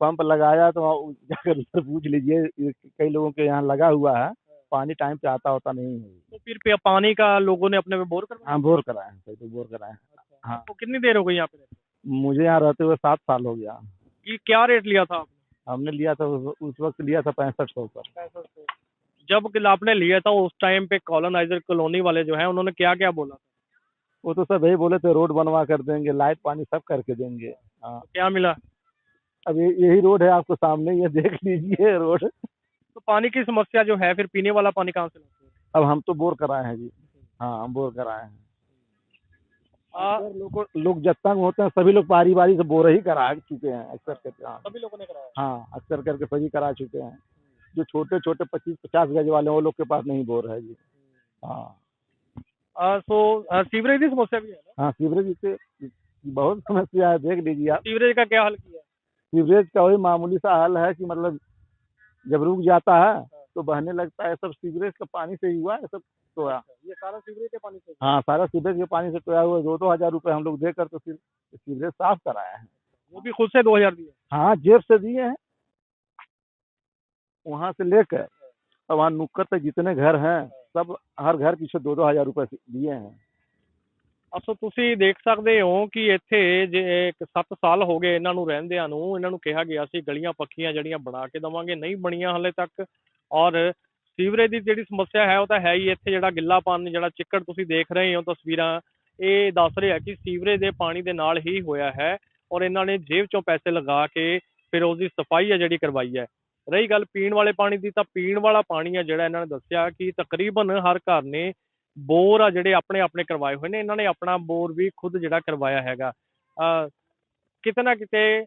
पंप लगाया तो जाकर पूछ लीजिए कई लोगों के यहाँ लगा हुआ है पानी टाइम पे आता होता नहीं है। तो फिर पे पानी का लोगों ने अपने में बोर करवाया हाँ बोर कराया हैं तो बोर कराया हैं। हाँ। तो कितनी देर हो गई यहाँ पे मुझे यहाँ रहते हुए सात साल हो गया। कि क्या रेट लिया था आपने? हमने लिया था उस वक्त लिया था पैंसठ सौ पर। जब आपने लिया था उस टाइम पे कॉलोनाइजर कॉलोनी वाले जो है उन्होंने क्या क्या बोला था? वो तो सब यही बोले थे रोड बनवा कर देंगे लाइट पानी सब करके देंगे। हाँ। तो क्या मिला? अब ये यही रोड है आपको सामने ये देख लीजिए रोड। तो पानी की समस्या जो है फिर पीने वाला पानी कहाँ से लाते हैं? अब हम तो बोर कराए हैं जी। हाँ हम बोर कराए हैं। लोग लोग जब तक होते हैं सभी लोग बारी बारी से बोर ही करा चुके हैं अक्सर करके हाँ। सभी लोगों ने कराया हाँ? अक्सर करके सभी करा चुके हैं। जो छोटे छोटे पच्चीस पचास गज वाले हैं, वो लोग के पास नहीं बोर है जी। हाँ। सो सीवरेज की समस्या भी है ना? हाँ सीवरेज से बहुत समस्या है देख लीजिए आप। सीवरेज का क्या हल किया? सीवरेज का वही मामूली सा हाल है कि मतलब जब रुक जाता है तो बहने लगता है सब सीवरेज का पानी से ही हुआ है सब टोया ये सारा सीवरेज के पानी से हाँ सारा सीवरेज के पानी से टोया हुआ दो दो हज़ार रुपये हम लोग देकर तो फिर सीवरेज साफ़ कराया है। वो भी खुद से दो हज़ार दिए? हाँ जेब से दिए हैं। वहाँ से लेकर और वहाँ नुक्कड़ तक जितने घर हैं सब हर घर पीछे दो दो हज़ार रुपये दिए हैं। ਅਸੋ ਤੁਸੀਂ ਦੇਖ ਸਕਦੇ ਹੋ ਕਿ ਇੱਥੇ ਜੇ 7 ਸਾਲ ਹੋ ਗਏ ਇਹਨਾਂ ਨੂੰ ਰਹਿੰਦਿਆਂ ਨੂੰ, ਇਹਨਾਂ ਨੂੰ ਕਿਹਾ ਗਿਆ ਸੀ ਗਲੀਆਂ ਪੱਕੀਆਂ ਜਿਹੜੀਆਂ ਬਣਾ ਕੇ ਦਵਾਂਗੇ, ਨਹੀਂ ਬਣੀਆਂ ਹਲੇ ਤੱਕ। ਔਰ ਸੀਵਰੇਜ ਦੀ ਜਿਹੜੀ ਸਮੱਸਿਆ ਹੈ, ਉਹ ਤਾਂ ਹੈ ਹੀ ਇੱਥੇ ਜਿਹੜਾ ਗਿੱਲਾਪਨ ਜਿਹੜਾ ਚਿੱਕੜ ਤੁਸੀਂ ਦੇਖ ਰਹੇ ਹੋ ਤਸਵੀਰਾਂ, ਇਹ ਦੱਸ ਰਿਹਾ ਕਿ ਸੀਵਰੇਜ ਦੇ ਪਾਣੀ ਦੇ ਨਾਲ ਹੀ ਹੋਇਆ ਹੈ ਔਰ ਇਹਨਾਂ ਨੇ ਜੇਬ ਚੋਂ ਪੈਸੇ ਲਗਾ ਕੇ ਫਿਰ ਉਸ ਸਫ਼ਾਈ ਹੈ ਜਿਹੜੀ ਕਰਵਾਈ ਹੈ। ਰਹੀ ਗੱਲ ਪੀਣ ਵਾਲੇ ਪਾਣੀ ਦੀ, ਤਾਂ ਪੀਣ ਵਾਲਾ ਪਾਣੀ ਆ ਜਿਹੜਾ ਇਹਨਾਂ ਨੇ ਦੱਸਿਆ ਕਿ ਤਕਰੀਬਨ ਹਰ ਘਰ ਨੇ ਬੋਰ ਆ ਜਿਹੜੇ ਆਪਣੇ ਆਪਣੇ ਕਰਵਾਏ ਹੋਏ ਨੇ, ਇਹਨਾਂ ਨੇ ਆਪਣਾ ਬੋਰ ਵੀ ਖੁਦ ਜਿਹੜਾ ਕਰਵਾਇਆ ਹੈਗਾ। ਅ ਕਿਤੇ ਨਾ ਕਿਤੇ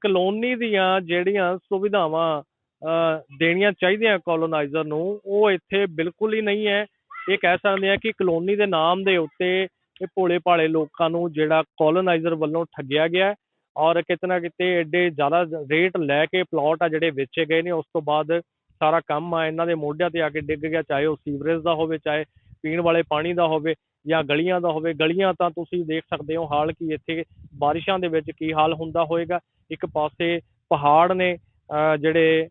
ਕਲੋਨੀ ਦੀਆਂ ਜਿਹੜੀਆਂ ਸੁਵਿਧਾਵਾਂ ਅ ਦੇਣੀਆਂ ਚਾਹੀਦੀਆਂ ਕੋਲੋਨਾਈਜ਼ਰ ਨੂੰ, ਉਹ ਇੱਥੇ ਬਿਲਕੁਲ ਹੀ ਨਹੀਂ ਹੈ। ਇਹ ਕਹਿ ਸਕਦੇ ਆ ਕਿ ਕਲੋਨੀ ਦੇ ਨਾਮ ਦੇ ਉੱਤੇ ਇਹ ਭੋਲੇ ਭਾਲੇ ਲੋਕਾਂ ਨੂੰ ਜਿਹੜਾ ਕੋਲੋਨਾਈਜ਼ਰ ਵੱਲੋਂ ਠੱਗਿਆ ਗਿਆ ਔਰ ਕਿਤੇ ਨਾ ਕਿਤੇ ਐਡੇ ਜ਼ਿਆਦਾ ਰੇਟ ਲੈ ਕੇ ਪਲਾਟ ਆ ਜਿਹੜੇ ਵੇਚੇ ਗਏ ਨੇ, ਉਸ ਤੋਂ ਬਾਅਦ ਸਾਰਾ ਕੰਮ ਆ, ਇਹਨਾਂ ਦੇ ਮੋਢਿਆਂ ਤੇ ਆ ਕੇ ਡਿੱਗ ਗਿਆ, ਚਾਹੇ ਉਹ ਸੀਵਰੇਜ ਦਾ ਹੋਵੇ, ਚਾਹੇ ਪੀਣ ਵਾਲੇ ਪਾਣੀ ਦਾ ਹੋਵੇ ਜਾਂ ਗਲੀਆਂ ਦਾ ਹੋਵੇ, ਗਲੀਆਂ ਤਾਂ ਤੁਸੀਂ ਦੇਖ ਸਕਦੇ ਹੋ ਹਾਲ ਕੀ ਇੱਥੇ ਬਾਰਿਸ਼ਾਂ ਦੇ ਵਿੱਚ ਕੀ ਹਾਲ ਹੁੰਦਾ ਹੋਏਗਾ। ਇੱਕ ਪਾਸੇ ਪਹਾੜ ਨੇ ਜਿਹੜੇ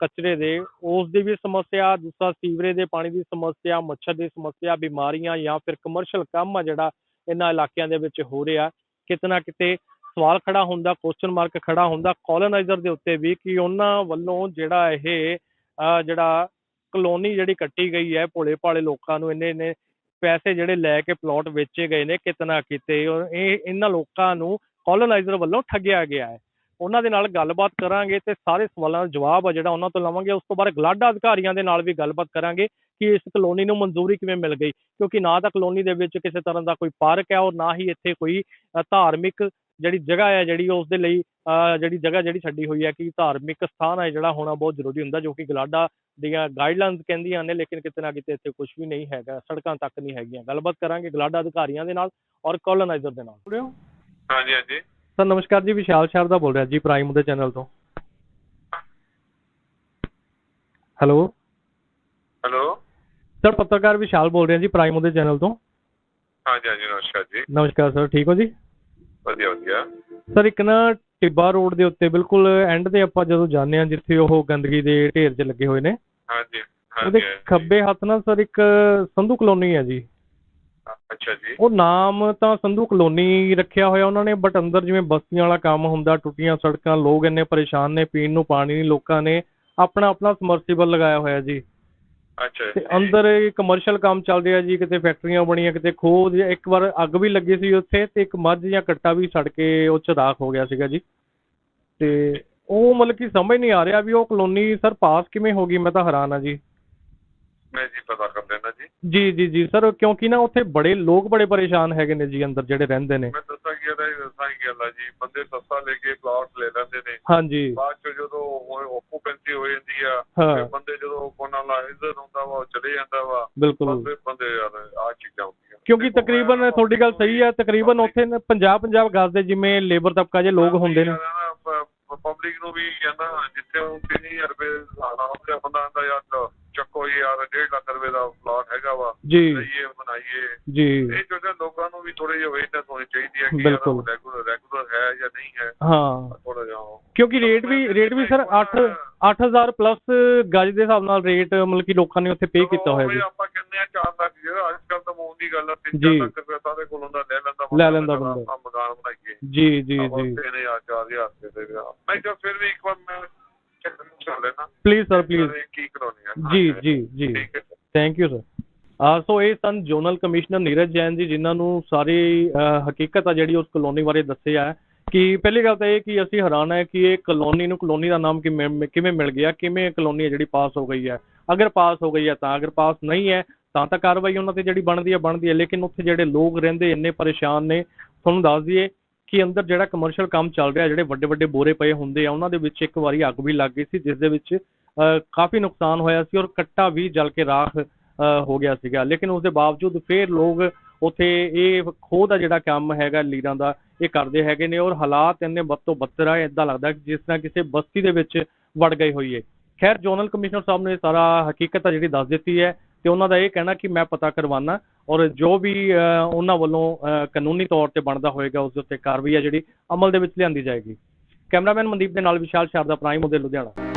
ਕਚਰੇ ਦੇ, ਉਸ ਦੀ ਵੀ ਸਮੱਸਿਆ, ਦੂਸਰਾ ਸੀਵਰੇਜ ਦੇ ਪਾਣੀ ਦੀ ਸਮੱਸਿਆ, ਮੱਛਰ ਦੀ ਸਮੱਸਿਆ, ਬਿਮਾਰੀਆਂ ਜਾਂ ਫਿਰ ਕਮਰਸ਼ੀਅਲ ਕੰਮ ਆ ਜਿਹੜਾ ਇਹਨਾਂ ਇਲਾਕਿਆਂ ਦੇ ਵਿੱਚ ਹੋ ਰਿਹਾ। ਕਿਤੇ ਨਾ ਕਿਤੇ ਸਵਾਲ ਖੜਾ ਹੁੰਦਾ ਕੁਐਸਚਨ ਮਾਰਕ ਖੜਾ ਹੁੰਦਾ ਕੋਲੋਨਾਈਜ਼ਰ ਦੇ ਉੱਤੇ ਵੀ ਕਿ ਉਹਨਾਂ ਵੱਲੋਂ ਜਿਹੜਾ ਇਹ ਜਿਹੜਾ ਕਲੋਨੀ ਜਿਹੜੀ ਕੱਟੀ ਗਈ ਹੈ ਭੋਲੇ ਭਾਲੇ ਲੋਕਾਂ ਨੂੰ ਇੰਨੇ ਇੰਨੇ ਪੈਸੇ ਜਿਹੜੇ ਲੈ ਕੇ ਪਲਾਟ ਵੇਚੇ ਗਏ ਨੇ ਕਿਤੇ ਨਾ ਕਿਤੇ ਔਰ ਇਹ ਇਹਨਾਂ ਲੋਕਾਂ ਨੂੰ ਕੋਲੋਨਾਈਜ਼ਰ ਵੱਲੋਂ ਠੱਗਿਆ ਗਿਆ ਹੈ। ਉਹਨਾਂ ਦੇ ਨਾਲ ਗੱਲਬਾਤ ਕਰਾਂਗੇ ਤੇ ਸਾਰੇ ਸਵਾਲਾਂ ਦਾ ਜਵਾਬ ਆ ਜਿਹੜਾ ਉਹਨਾਂ ਤੋਂ ਲਵਾਂਗੇ। ਉਸ ਤੋਂ ਬਾਅਦ ਗਲਾਡਾ ਅਧਿਕਾਰੀਆਂ ਦੇ ਨਾਲ ਵੀ ਗੱਲਬਾਤ ਕਰਾਂਗੇ ਕਿ ਇਸ ਕਲੋਨੀ ਨੂੰ ਮਨਜ਼ੂਰੀ ਕਿਵੇਂ ਮਿਲ ਗਈ ਕਿਉਂਕਿ ਨਾ ਤਾਂ ਕਲੋਨੀ ਦੇ ਵਿੱਚ ਕਿਸੇ ਤਰ੍ਹਾਂ ਦਾ ਕੋਈ ਪਾਰਕ ਹੈ ਔਰ ਨਾ ਹੀ ਇੱਥੇ ਕੋਈ ਧਾਰਮਿਕ ਜਿਹੜੀ ਜਗ੍ਹਾ ਹੈ ਜਿਹੜੀ ਉਸ ਦੇ ਲਈ ਅ, ਜਿਹੜੀ ਜਗ੍ਹਾ ਜਿਹੜੀ ਛੱਡੀ ਹੋਈ ਹੈ ਕਿ ਧਾਰਮਿਕ ਸਥਾਨ ਹੈ ਜਿਹੜਾ ਹੋਣਾ ਬਹੁਤ ਜ਼ਰੂਰੀ ਹੁੰਦਾ ਜੋ ਕਿ ਗਲਾਡਾ ਦੀਆਂ ਗਾਈਡਲਾਈਨਸ ਕਹਿੰਦੀਆਂ ਨੇ ਲੇਕਿਨ ਕਿਤੇ ਨਾ ਕਿਤੇ ਇੱਥੇ ਕੁਝ ਵੀ ਨਹੀਂ ਹੈਗਾ ਸੜਕਾਂ ਤੱਕ ਨਹੀਂ ਹੈਗੀਆਂ। ਗੱਲਬਾਤ ਕਰਾਂਗੇ ਗਲਾਡਾ ਅਧਿਕਾਰੀਆਂ ਦੇ ਨਾਲ ਔਰ ਕੋਲੋਨਾਈਜ਼ਰ ਦੇ ਨਾਲ। ਹਾਂਜੀ ਹਾਂਜੀ। ਸਰ ਨਮਸਕਾਰ ਜੀ ਵਿਸ਼ਾਲ ਸ਼ਾਰਦਾ ਬੋਲ ਰਿਹਾ ਜੀ ਪ੍ਰਾਈਮ ਦੇ ਚੈਨਲ ਤੋਂ। ਹੈਲੋ। ਹੈਲੋ। ਸਰ ਪੱਤਰਕਾਰ ਵਿਸ਼ਾਲ ਬੋਲ ਰਿਹਾ ਜੀ ਪ੍ਰਾਈਮ ਦੇ ਚੈਨਲ ਤੋਂ। ਹਾਂਜੀ ਹਾਂਜੀ ਨਮਸਕਾਰ ਜੀ। ਨਮਸਕਾਰ ਸਰ ਠੀਕ ਹੋ ਜੀ? ਵਧੀਆ ਵਧੀਆ। ਸਰ ਇੱਕ ਨਾ ਟਿੱਬਾ ਰੋਡ ਦੇ ਉੱਤੇ ਬਿਲਕੁਲ ਐਂਡ ਤੇ ਆਪਾਂ ਜਦੋਂ ਜਾਂਦੇ ਹਾਂ ਜਿੱਥੇ ਉਹ ਗੰਦਗੀ ਦੇ ਢੇਰ 'ਚ ਲੱਗੇ ਹੋਏ ਨੇ ਹਾਂਜੀ ਉਹਦੇ ਖੱਬੇ ਹੱਥ ਨਾਲ ਸਰ ਇੱਕ ਸੰਧੂ ਕਲੋਨੀ ਹੈ ਜੀ। ਅੱਛਾ ਜੀ। ਉਹ ਨਾਮ ਤਾਂ ਸੰਧੂ ਕਲੋਨੀ ਰੱਖਿਆ ਹੋਇਆ ਉਹਨਾਂ ਨੇ ਬਟ ਅੰਦਰ ਜਿਵੇਂ ਬਸਤੀਆਂ ਵਾਲਾ ਕੰਮ ਹੁੰਦਾ ਟੁੱਟੀਆਂ ਸੜਕਾਂ ਲੋਕ ਇੰਨੇ ਪਰੇਸ਼ਾਨ ਨੇ ਪੀਣ ਨੂੰ ਪਾਣੀ ਨਹੀਂ ਲੋਕਾਂ ਨੇ ਆਪਣਾ ਆਪਣਾ ਸਮਰਸੀਬਲ ਲਗਾਇਆ ਹੋਇਆ ਜੀ। ਅੱਛਾ ਤੇ ਅੰਦਰ ਇਹ ਕਮਰਸ਼ੀਅਲ ਕੰਮ ਚੱਲ ਰਿਹਾ ਜੀ ਕਿਤੇ ਫੈਕਟਰੀਆਂ ਬਣੀਆਂ ਕਿਤੇ ਖੋਹ ਦੀ- ਇੱਕ ਵਾਰ ਅੱਗ ਵੀ ਲੱਗੀ ਸੀ ਉੱਥੇ ਤੇ ਇੱਕ ਮੱਝ ਜਾਂ ਕੱਟਾ ਵੀ ਸੜ ਕੇ ਉਹ ਚ ਰਾਖ ਹੋ ਗਿਆ ਸੀਗਾ ਜੀ। ਤੇ ਉਹ ਮਤਲਬ ਕਿ ਸਮਝ ਨਹੀਂ ਆ ਰਿਹਾ ਵੀ ਉਹ ਕਲੋਨੀ ਸਰ ਪਾਸ ਕਿਵੇਂ ਹੋ ਗਈ ਮੈਂ ਤਾਂ ਹੈਰਾਨ ਆ ਜੀ। ਮੈਂ ਜੀ ਪਤਾ ਕਰ ਲੈਣਾ ਜੀ। ਜੀ ਜੀ ਜੀ ਸਰ ਕਿਉਂਕਿ ਨਾ ਉੱਥੇ ਬੜੇ ਲੋਕ ਬੜੇ ਪਰੇਸ਼ਾਨ ਹੈਗੇ ਨੇ ਜੀ ਅੰਦਰ ਜਿਹੜੇ ਰਹਿੰਦੇ ਨੇ। ਮੈਂ ਦੱਸਾਂ ਕੀ ਇਹਦਾ ਦੱਸਾਂ ਕੀ ਗੱਲ ਆ ਜੀ। ਬੰਦੇ ਸੱਸਾ ਲੈ ਕੇ ਪਲਾਟ ਲੈ ਲੈਂਦੇ ਨੇ। ਹਾਂਜੀ। ਬਾਅਦ ਚ ਜਦੋਂ ਓਕੂਪੈਂਸੀ ਹੋ ਜਾਂਦੀ ਆ। ਫਿਰ ਬੰਦੇ ਜਦੋਂ ਕੋਨਾ ਲਾਇਜ਼ਰ ਹੁੰਦਾ ਵਾ ਉਹ ਚਲੇ ਜਾਂਦਾ ਵਾ ਬਿਲਕੁਲ। ਬੰਦੇ ਬੰਦੇ ਯਾਰ ਆ ਚੀਜ਼ਾਂ ਹੁੰਦੀਆਂ ਕਿਉਂਕਿ ਤਕਰੀਬਨ ਤੁਹਾਡੀ ਗੱਲ ਸਹੀ ਹੈ ਤਕਰੀਬਨ ਉੱਥੇ 50 50 ਗਜ਼ ਦੇ ਜਿਵੇਂ ਲੇਬਰ ਤਬਕਾ ਜੇ ਲੋਕ ਹੁੰਦੇ ਨੇ ਉਹ 3000 ਰੁਪਏ ਸਾਲਾ ਉਹਦੇ ਬੰਦਾ ਆਂਦਾ ਯਾਰ ਚੱਕੋ ਯਾਰ 1.5 ਲੱਖ ਰੁਪਏ ਦਾ ਪਲਾਟ ਹੈਗਾ ਵਾ ਜੀ ਲਈਏ ਬਣਾਈਏ ਜੀ ਇਹ ਜਿਹੜੇ ਲੋਕਾਂ ਨੂੰ ਵੀ ਥੋੜੀ ਜਿਹੀ ਅਵੇਅਰਨੈਸ ਹੋਣੀ ਚਾਹੀਦੀ ਹੈ ਕਿ ਬਿਲਕੁਲ। ਰੈਗੂਲਰ ਰੈਗੂਲਰ ਹੈ ਜਾਂ ਨਹੀਂ ਹੈ ਹਾਂ ਥੋੜਾ ਜਿਹਾ ਕਿਉਂਕਿ ਰੇਟ ਵੀ ਰੇਟ ਵੀ ਸਰ 8 8000 ਪਲੱਸ ਗਜ ਦੇ ਹਿਸਾਬ ਨਾਲ ਰੇਟ ਮਤਲਬ ਕਿ ਲੋਕਾਂ ਨੇ ਉੱਥੇ ਪੇ ਕੀਤਾ ਹੋਇਆ ਜੀ ਆਪਾਂ ਕਹਿੰਦੇ ਆ 4 ਲੱਖ ਜਿਹੜਾ ਅੱਜ ਕੱਲ ਤਾਂ ਮੂੰਹ ਦੀ ਗੱਲ ਆ 3 ਜੀ। ਲੱਖ ਰੁਪਏ ਸਾਰੇ ਕੋਲ ਹੁੰਦਾ ਲੈ ਲੈਂਦਾ ਲੈ ਲੈਂਦਾ ਬੰਦਾ। ਮਕਾਨ ਬਣਾਈਏ ਜੀ ਜੀ ਜੀ ਤਿੰਨ ਹਜ਼ਾਰ, ਚਾਰ ਹਜ਼ਾਰ ਰੁਪਏ ਦੇ। ਮੈਂ ਕਿਹਾ ਫਿਰ ਵੀ ਇੱਕ ਵਾਰ ਮੈਂ ਪਲੀਜ਼ ਸਰ ਪਲੀਜ਼ ਕੀ ਕਰਾਉਣੀ ਜੀ ਜੀ ਜੀ। ਥੈਂਕ ਯੂ ਸਰ ਆ ਸੋ ਇਹ ਸਨ ਜ਼ੋਨਲ ਕਮਿਸ਼ਨਰ ਨੀਰਜ ਜੈਨ ਜੀ ਜਿਨ੍ਹਾਂ ਨੂੰ ਸਾਰੀ ਹਕੀਕਤ ਆ ਜਿਹੜੀ ਉਸ ਕਲੋਨੀ ਬਾਰੇ ਦੱਸਿਆ ਹੈ ਕਿ ਪਹਿਲੀ ਗੱਲ ਤਾਂ ਇਹ ਕਿ ਅਸੀਂ ਹੈਰਾਨ ਹੈ ਕਿ ਇਹ ਕਲੋਨੀ ਨੂੰ ਕਲੋਨੀ ਦਾ ਨਾਮ ਕਿਵੇਂ ਕਿਵੇਂ ਮਿਲ ਗਿਆ ਕਿਵੇਂ ਕਲੋਨੀ ਹੈ ਜਿਹੜੀ ਪਾਸ ਹੋ ਗਈ ਹੈ। ਅਗਰ ਪਾਸ ਹੋ ਗਈ ਹੈ ਤਾਂ ਅਗਰ ਪਾਸ ਨਹੀਂ ਹੈ ਤਾਂ ਤਾਂ ਕਾਰਵਾਈ ਉਹਨਾਂ ਤੇ ਜਿਹੜੀ ਬਣਦੀ ਹੈ ਬਣਦੀ ਹੈ। ਲੇਕਿਨ ਉੱਥੇ ਜਿਹੜੇ ਲੋਕ ਰਹਿੰਦੇ ਇੰਨੇ ਪਰੇਸ਼ਾਨ ਨੇ ਤੁਹਾਨੂੰ ਦੱਸ ਦਈਏ ਕਿ ਅੰਦਰ ਜਿਹੜਾ ਕਮਰਸ਼ੀਅਲ ਕੰਮ ਚੱਲ ਰਿਹਾ ਜਿਹੜੇ ਵੱਡੇ ਵੱਡੇ ਬੋਰੇ ਪਏ ਹੁੰਦੇ ਆ ਉਹਨਾਂ ਦੇ ਵਿੱਚ ਇੱਕ ਵਾਰੀ ਅੱਗ ਵੀ ਲੱਗ ਗਈ ਸੀ ਜਿਸ ਦੇ ਵਿੱਚ ਕਾਫੀ ਨੁਕਸਾਨ ਹੋਇਆ ਸੀ ਔਰ ਕੱਟਾ ਵੀ ਜਲ ਕੇ ਰਾਖ ਹੋ ਗਿਆ ਸੀਗਾ। ਲੇਕਿਨ ਉਸ ਦੇ ਬਾਵਜੂਦ ਫਿਰ ਲੋਕ ਉੱਥੇ ਇਹ ਖੋਹ ਦਾ ਜਿਹੜਾ ਕੰਮ ਹੈਗਾ ਲੀਰਾਂ ਦਾ, ਇਹ ਕਰਦੇ ਹੈਗੇ ਨੇ ਔਰ ਹਾਲਾਤ ਇੰਨੇ ਬਦ ਤੋਂ ਬੱਤਰ ਆ ਇਦਾਂ ਲੱਗਦਾ ਜਿਸ ਤਰ੍ਹਾਂ ਕਿਸੇ ਬਸਤੀ ਦੇ ਵਿੱਚ ਵੜ ਗਈ ਹੋਈ ਹੈ ਖੈਰ, ਜ਼ੋਨਲ ਕਮਿਸ਼ਨਰ ਸਾਹਿਬ ਨੇ ਸਾਰਾ ਹਕੀਕਤ ਆ ਜਿਹੜੀ ਦੱਸ ਦਿੱਤੀ ਹੈ ਤੇ ਉਹਨਾਂ ਦਾ ਇਹ ਕਹਿਣਾ ਕਿ ਮੈਂ ਪਤਾ ਕਰਵਾਉਣਾ ਔਰ ਜੋ ਵੀ ਉਹਨਾਂ ਵੱਲੋਂ ਕਾਨੂੰਨੀ ਤੌਰ ਤੇ ਬਣਦਾ ਹੋਏਗਾ ਉਸ ਦੇ ਉੱਤੇ ਕਾਰਵਾਈ ਹੈ ਜਿਹੜੀ ਅਮਲ ਦੇ ਵਿੱਚ ਲਿਆਂਦੀ ਜਾਏਗੀ। ਕੈਮਰਾਮੈਨ ਮਨਦੀਪ ਦੇ ਨਾਲ ਵਿਸ਼ਾਲ ਸ਼ਾਰਦਾ, ਪ੍ਰਾਈਮ ਉਹਦੇ ਲੁਧਿਆਣਾ।